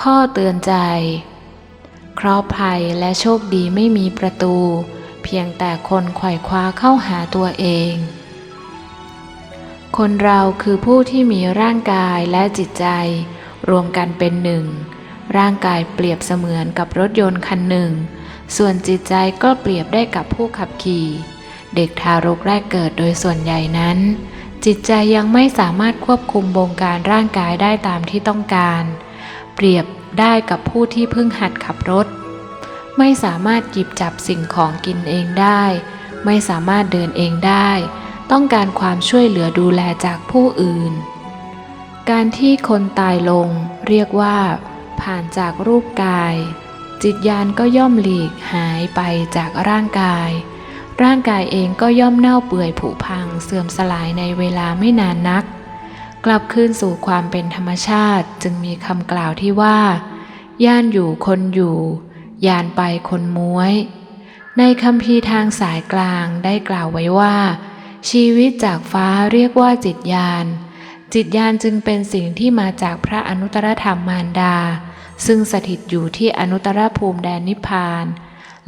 ข้อเตือนใจ เคราะห์ภัยและโชคดีไม่มีประตู เพียงแต่คนไขว่คว้าเข้าหาตัวเอง คนเราคือผู้ที่มีร่างกายและจิตใจ รวมกันเป็นหนึ่ง ร่างกายเปรียบเสมือนกับรถยนต์คันหนึ่ง ส่วนจิตใจก็เปรียบได้กับผู้ขับขี่ เด็กทารกแรกเกิดโดยส่วนใหญ่นั้นจิตใจยังไม่สามารถควบคุมบงการร่างกายได้ตามที่ต้องการ เปรียบได้กับผู้ที่เพิ่งหัดขับรถ ไม่สามารถหยิบจับสิ่งของกินเองได้ ไม่สามารถเดินเองได้ ต้องการความช่วยเหลือดูแลจากผู้อื่น การที่คนตายลงเรียกว่า ผ่านจากรูปกาย จิตญาณก็ย่อมหลีกหายไปจากร่างกาย ร่างกายเองก็ย่อมเน่าเปื่อยผุพังเสื่อมสลายในเวลาไม่นานนัก กลับคืนสู่ความเป็นธรรมชาติจึงมีคำกล่าวที่ว่า ย่านอยู่คนอยู่ ยานไปคนม้วย ในคำพีทางสายกลางได้กล่าวไว้ว่า ชีวิตจากฟ้าเรียกว่าจิตญาณจิตญาณจึงเป็นสิ่งที่มาจากพระอนุตตรธรรมมารดา ซึ่งสถิตอยู่ที่อนุตตรภูมิแดนนิพพาน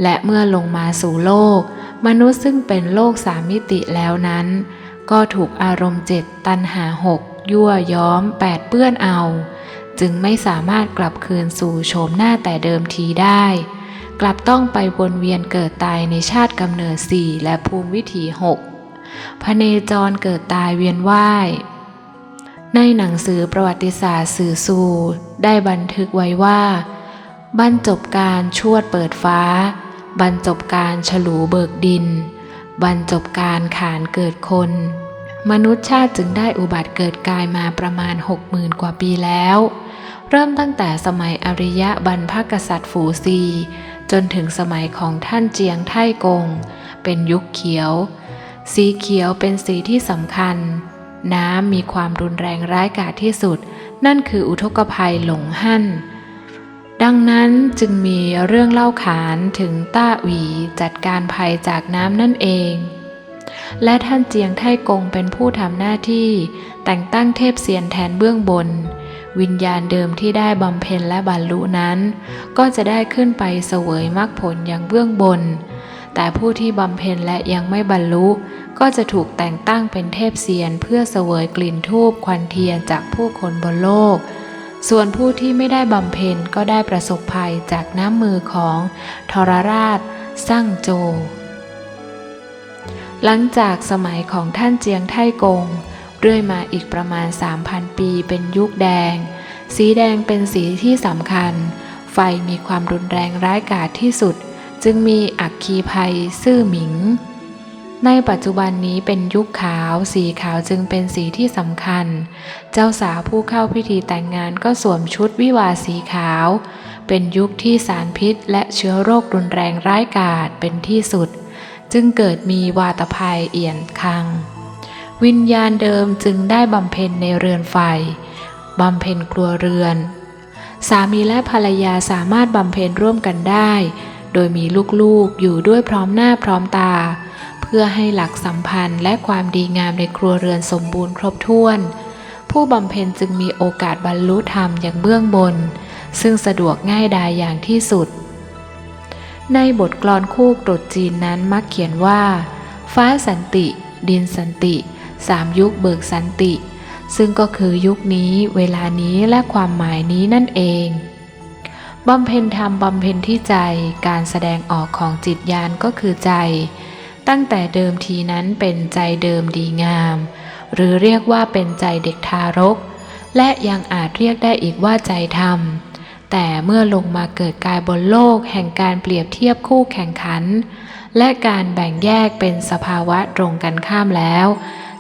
และเมื่อลงมาสู่โลก มนุษย์ซึ่งเป็นโลกสามมิติแล้วนั้น ก็ถูกอารมณ์เจ็ดตันหาหกยั่วย้อมแปดเปื้อนเอา จึงไม่สามารถกลับคืนสู่โฉมหน้าแต่เดิมทีได้ กลับต้องไปวนเวียนเกิดตายในชาติกำเนิดสี่และภูมิวิถีหกพเนจรเกิดตายเวียนว่าย ในหนังสือประวัติศาสตร์สื่อสู่ได้บันทึกไว้ว่า บรรจบการชวดเปิดฟ้า บรรจบการฉลูเบิกดิน บรรจบการขานเกิดคน มนุษย์ชาติจึงได้อุบัติเกิดกายมาประมาณหกหมื่นกว่าปีแล้ว เริ่มตั้งแต่สมัยอริยะบรรพกษัตริย์ฝูซี จนถึงสมัยของท่านเจียงไท่กง เป็นยุคเขียว สีเขียวเป็นสีที่สำคัญ น้ำมีความรุนแรงร้ายกาจที่สุด นั่นคืออุทกภัยหลงหั่น ดังนั้นจึงมีเรื่องเล่าขานถึงต้าหวีจัดการภัยจากน้ำนั่นเอง และท่านเจียงไท่กงเป็นผู้ทำหน้าที่ แต่งตั้งเทพเซียนแทนเบื้องบน วิญญาณเดิมที่ได้บำเพ็ญและบรรลุนั้น ก็จะได้ขึ้นไปเสวยมรรคผลอย่างเบื้องบน แต่ผู้ที่บำเพ็ญและยังไม่บรรลุ ก็จะถูกแต่งตั้งเป็นเทพเซียนเพื่อเสวยกลิ่นทูบควันเทียนจากผู้คนบนโลก ส่วนผู้ที่ไม่ได้บำเพ็ญก็ได้ประสบภัยจากน้ำมือของทรราชสั่งโจ หลังจากสมัยของท่านเจียงไท่กง เรื่อยมาอีกประมาณ 3,000 ปีเป็นยุคแดง สีแดงเป็นสีที่สำคัญ ไฟมีความรุนแรงร้ายกาจที่สุด จึงมีอักคีภัยซื่อหมิง ในปัจจุบันนี้เป็นยุคขาว สีขาวจึงเป็นสีที่สำคัญ เจ้าสาวผู้เข้าพิธีแต่งงานก็สวมชุดวิวาสีขาว เป็นยุคที่สารพิษและเชื้อโรครุนแรงร้ายกาจเป็นที่สุด จึงเกิดมีวาตภัยเอี่ยนคัง วิญญาณเดิมจึงได้บำเพ็ญในเรือนไฟบำเพ็ญครัวเรือน สามีและภรรยาสามารถบำเพ็ญร่วมกันได้ โดยมีลูกๆอยู่ด้วยพร้อมหน้าพร้อมตา พื่อให้หลักสัมพันธ์และความดีงามในครัวเรือนสมบูรณ์ครบถ้วน ผู้บำเพ็ญจึงมีโอกาสบรรลุธรรมอย่างเบื้องบน ซึ่งสะดวกง่ายดายอย่างที่สุด ในบทกลอนคู่ตรุษจีนนั้นมักเขียนว่า ฟ้าสันติ ดินสันติสามยุคเบิกสันติ ซึ่งก็คือยุคนี้ เวลานี้และความหมายนี้นั่นเองบำเพ็ญธรรมบำเพ็ญที่ใจ การแสดงออกของจิตญาณก็คือใจ ตั้งแต่เดิมทีนั้นเป็นใจเดิมดีงาม หรือเรียกว่าเป็นใจเด็กทารก และยังอาจเรียกได้อีกว่าใจธรรม แต่เมื่อลงมาเกิดกายบนโลกแห่งการเปรียบเทียบคู่แข่งขัน และการแบ่งแยกเป็นสภาวะตรงกันข้ามแล้ว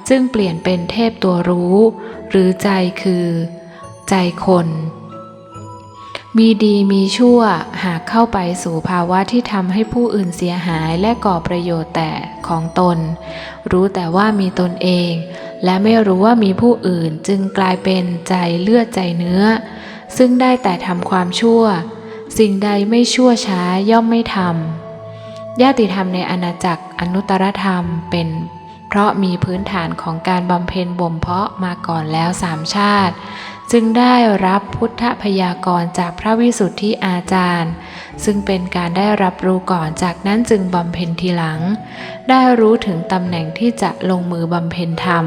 จึงเปลี่ยนเป็นเทพตัวรู้ หรือใจคือ ใจคน มีดีมีชั่วหากเข้าไปสู่ภาวะที่ทำให้ผู้อื่นเสียหายและก่อประโยชน์แต่ของตน รู้แต่ว่ามีตนเอง และไม่รู้ว่ามีผู้อื่นจึงกลายเป็นใจเลือดใจเนื้อ ซึ่งได้แต่ทำความชั่ว สิ่งใดไม่ชั่วช้าย่อมไม่ทำญาติธรรมในอาณาจักรอนุตตรธรรมเป็น เพราะมีพื้นฐานของการบำเพ็ญบ่มเพาะมาก่อนแล้วสามชาติ จึงได้รับพุทธพยากรจากพระวิสุทธิอาจารย์ ซึ่งเป็นการได้รับรู้ก่อนจากนั้นจึงบำเพ็ญทีหลัง ได้รู้ถึงตำแหน่งที่จะลงมือบำเพ็ญธรรม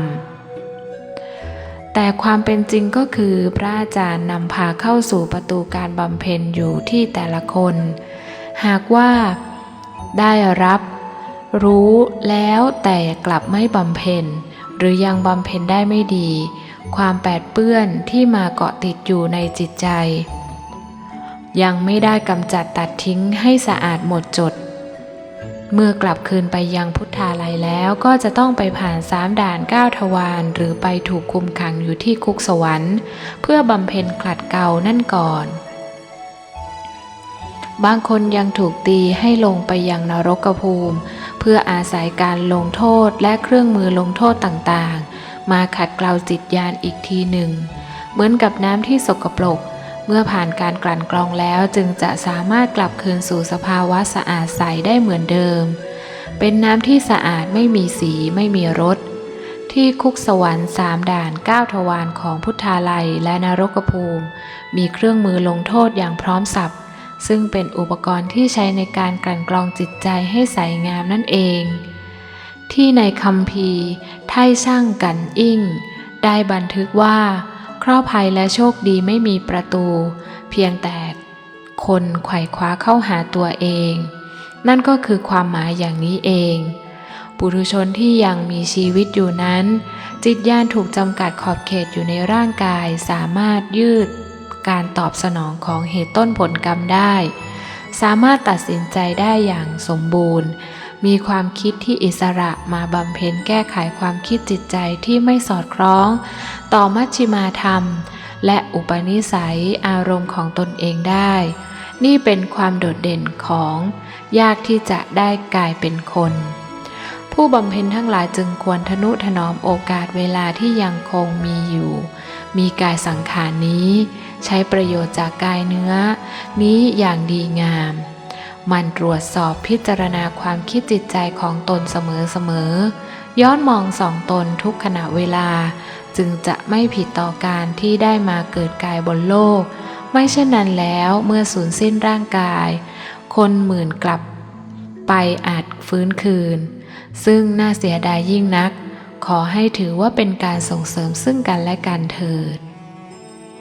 แต่ความเป็นจริงก็คือพระอาจารย์นำพาเข้าสู่ประตูการบำเพ็ญอยู่ที่แต่ละคน หากว่าได้รับรู้แล้วแต่กลับไม่บำเพ็ญหรือยังบำเพ็ญได้ไม่ดี ความแปดเปื้อนที่มาเกาะติดอยู่ในจิตใจ ยังไม่ได้กำจัดตัดทิ้งให้สะอาดหมดจด เมื่อกลับคืนไปยังพุทธาลัยแล้วก็จะต้องไปผ่านสามด่านเก้าทวารหรือไปถูกคุมขังอยู่ที่คุกสวรรค์ เพื่อบำเพ็ญกลัดเกลานั่นก่อนบางคนยังถูกตีให้ลงไปยังนรกภูมิ เพื่ออาศัยการลงโทษและเครื่องมือลงโทษต่างๆ มาขัดเกลาจิตญาณอีกทีหนึ่ง เหมือนกับน้ำที่สกปรก เมื่อผ่านการกลั่นกรองแล้วจึงจะสามารถกลับคืนสู่สภาวะสะอาดใสได้เหมือนเดิม เป็นน้ำที่สะอาดไม่มีสีไม่มีรสที่คุกสวรรค์สามด่านเก้าทวารของพุทธาลัยและนรกภูมิ มีเครื่องมือลงโทษอย่างพร้อมสับซึ่งเป็นอุปกรณ์ที่ใช้ในการกลั่นกรองจิตใจให้ใสงามนั่นเอง ที่ในคำพี ร์ไท่ช่างกันอิ่ง ได้บันทึกว่า เคราะห์ภัยและโชคดีไม่มีประตู เพียงแต่คนไขว่คว้าเข้าหาตัวเอง นั่นก็คือความหมายอย่างนี้เอง ปุถุชนที่ยังมีชีวิตอยู่นั้น จิตญาณถูกจำกัดขอบเขตอยู่ในร่างกายสามารถยืด การตอบสนองของเหตุต้นผลกรรมได้ สามารถตัดสินใจได้อย่างสมบูรณ์ มีความคิดที่อิสระมาบำเพ็ญแก้ไขความคิดจิตใจที่ไม่สอดคล้อง ต่อมัชฌิมาธรรม และอุปนิสัยอารมณ์ของตนเองได้ นี่เป็นความโดดเด่นของยากที่จะได้กลายเป็นคน ผู้บำเพ็ญทั้งหลายจึงควรทนุถนอมโอกาสเวลาที่ยังคงมีอยู่ มีกายสังขารนี้ ใช้ประโยชน์จากกายเนื้อ นี้อย่างดีงาม มันตรวจสอบพิจารณาความคิดจิตใจของตนเสมอๆ ย้อนมองสองตนทุกขณะเวลา จึงจะไม่ผิดต่อการที่ได้มาเกิดกายบนโลก ไม่เช่นนั้นแล้วเมื่อสูญสิ้นร่างกาย คนหมื่นกลับไปอาจฟื้นคืน ซึ่งน่าเสียดายยิ่งนัก ขอให้ถือว่าเป็นการส่งเสริมซึ่งกันและกันเถิด